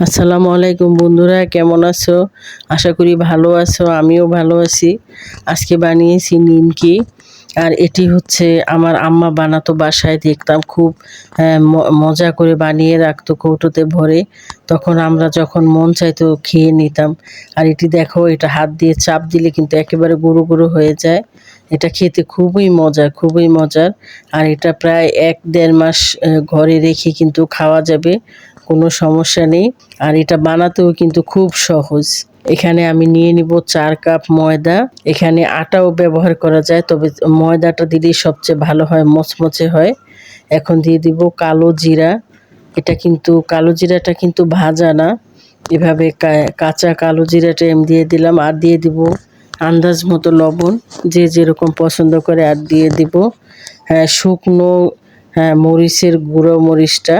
আসসালামু আলাইকুম বন্ধুরা, কেমন আছো? আশা করি ভালো আছো, আমিও ভালো আছি। আজকে বানিয়েছি নিমকি, আর এটি হচ্ছে আমার আম্মা বানাতো বাসায়, দেখতাম খুব ম- মজা করে বানিয়ে রাখতো কৌটোতে ভরে। তখন আমরা যখন মন চাইতো খেয়ে নিতাম। আর এটি দেখো, এটা হাত দিয়ে চাপ দিলে কিন্তু একেবারে গুঁড়ো গুঁড়ো হয়ে যায়। এটা খেতে খুবই মজার খুবই মজার। আর এটা প্রায় এক দেড় মাস ঘরে রেখে কিন্তু খাওয়া যাবে। কোনো সমস্যা নেই। আর এটা বানাতেও কিন্তু খুব সহজ। এখানে আমি নিয়ে নিব চার কাপ ময়দা। এখানে আটাও ব্যবহার করা যায়, তবে ময়দাটা দিলেই সবচেয়ে ভালো হয়, মচমচে হয়। এখন দিয়ে দিব কালো জিরা। এটা কিন্তু, কালো জিরাটা কিন্তু ভাজা না। এভাবে কাঁচা কালো জিরাটা আমি দিয়ে দিলাম। আর দিয়ে দিব আন্দাজ মতো লবণ। যে যেরকম পছন্দ করে আর দিয়ে দিব। হ্যাঁ শুকনো হ্যাঁ মরিচের গুঁড়ো মরিচটা।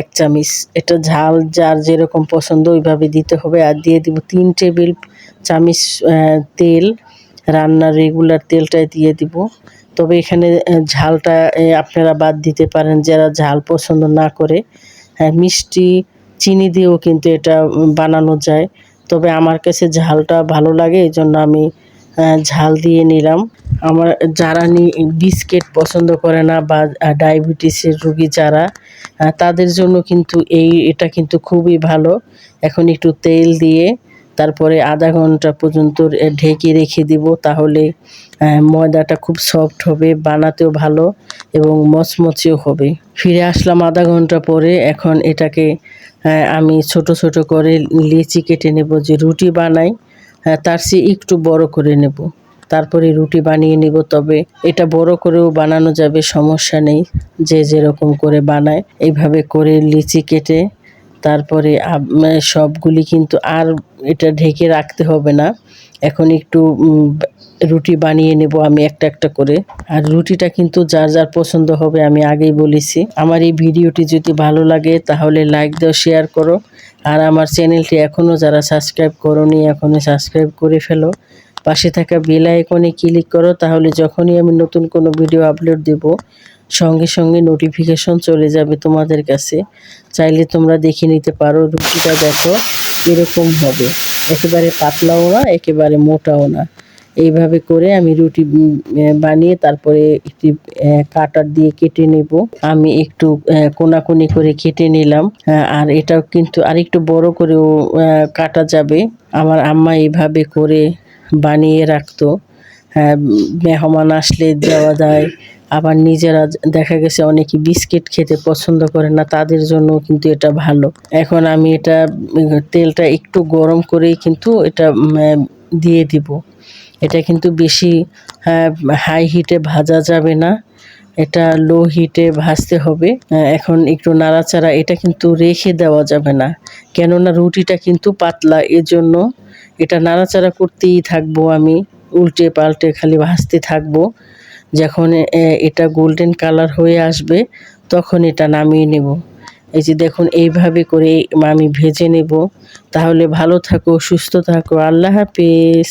এক চামচ। এটা ঝাল যার যেরকম পছন্দ, ওইভাবে দিতে হবে। আর দিয়ে দিব তিন টেবিল চামচ তেল। রান্নার রেগুলার তেলটাই দিয়ে দিব। তবে এখানে ঝালটা আপনারা বাদ দিতে পারেন যারা ঝাল পছন্দ না করে। হ্যাঁ মিষ্টি, চিনি দিয়েও কিন্তু এটা বানানো যায়। তবে আমার কাছে ঝালটা ভালো লাগে এই জন্য আমি ঝাল দিয়ে নিলাম। আমার যারা বিস্কিট পছন্দ করে না বা ডায়াবেটিসের রুগী যারা তাদের জন্য কিন্তু এই, এটা কিন্তু খুবই ভালো। এখন একটু তেল দিয়ে তারপরে আধা ঘণ্টা পর্যন্ত ঢেকে রেখে দিব তাহলে ময়দাটা খুব সফট হবে, বানাতেও ভালো এবং মচমচেও হবে। ফিরে আসলাম আধা ঘণ্টা পরে। এখন এটাকে আমি ছোট ছোট করে লিচি কেটে নেব যে রুটি বানাই। আহ, তার চেয়ে একটু বড় করে নেব। তারপরে রুটি বানিয়ে নিব তবে এটা বড় করেও বানানো যাবে সমস্যা নেই। যে যেরকম করে বানায় এইভাবে করে লিচি কেটে তারপরে সবগুলি কিন্তু আর এটা ঢেকে রাখতে হবে না। এখন একটু রুটি বানিয়ে নেব আমি একটা একটা করে। আর রুটিটা কিন্তু যার যার পছন্দ হবে আমি আগেই বলেছি। আমার এই ভিডিওটি যদি ভালো লাগে তাহলে লাইক দাও শেয়ার করো। আর আমার চ্যানেলটি এখনও যারা সাবস্ক্রাইব করোনি, এখনই সাবস্ক্রাইব করে ফেলো। পাশে থাকা বেল আইকনে ক্লিক করো, তাহলে যখনই আমি নতুন কোনো ভিডিও আপলোড দেব, সঙ্গে সঙ্গে নোটিফিকেশন চলে যাবে তোমাদের কাছে। চাইলে তোমরা দেখে নিতে পারো রুটিটা দেখো, এরকম হবে। একেবারে পাতলাও না, একেবারে মোটাও না। এইভাবে করে আমি রুটি বানিয়ে তারপরে একটি কাটার দিয়ে কেটে নেব। আমি একটু কোনাকুনি করে কেটে নিলাম। আর এটাও কিন্তু আরেকটু বড় করেও কাটা যাবে। আমার আম্মা এইভাবে করে বানিয়ে রাখতো। হ্যাঁ মেহমান আসলে দেওয়া যায়। আবার নিজেরা দেখা গেছে অনেকে বিস্কিট খেতে পছন্দ করে না, তাদের জন্য কিন্তু এটা ভালো। এখন আমি এটা তেলটা একটু গরম করেই কিন্তু এটা দিয়ে দিব। এটা কিন্তু বেশি হাই হিটে ভাজা যাবে না। এটা লো হিটে ভাজতে হবে। আহ, এখন একটু নাড়াচাড়া এটা কিন্তু রেখে দেওয়া যাবে না। কেননা রুটিটা কিন্তু পাতলা এজন্য এটা নাড়াচাড়া করতেই থাকব আমি। উল্টে পাল্টে খালি ভাজতে থাকব। যখন এটা গোল্ডেন কালার হয়ে আসবে তখন এটা নামিয়ে নেব। এই যে দেখুন এইভাবে করে আমি ভেজে নেব। তাহলে ভালো থাকো সুস্থ থাকো। আল্লাহ হাফেজ।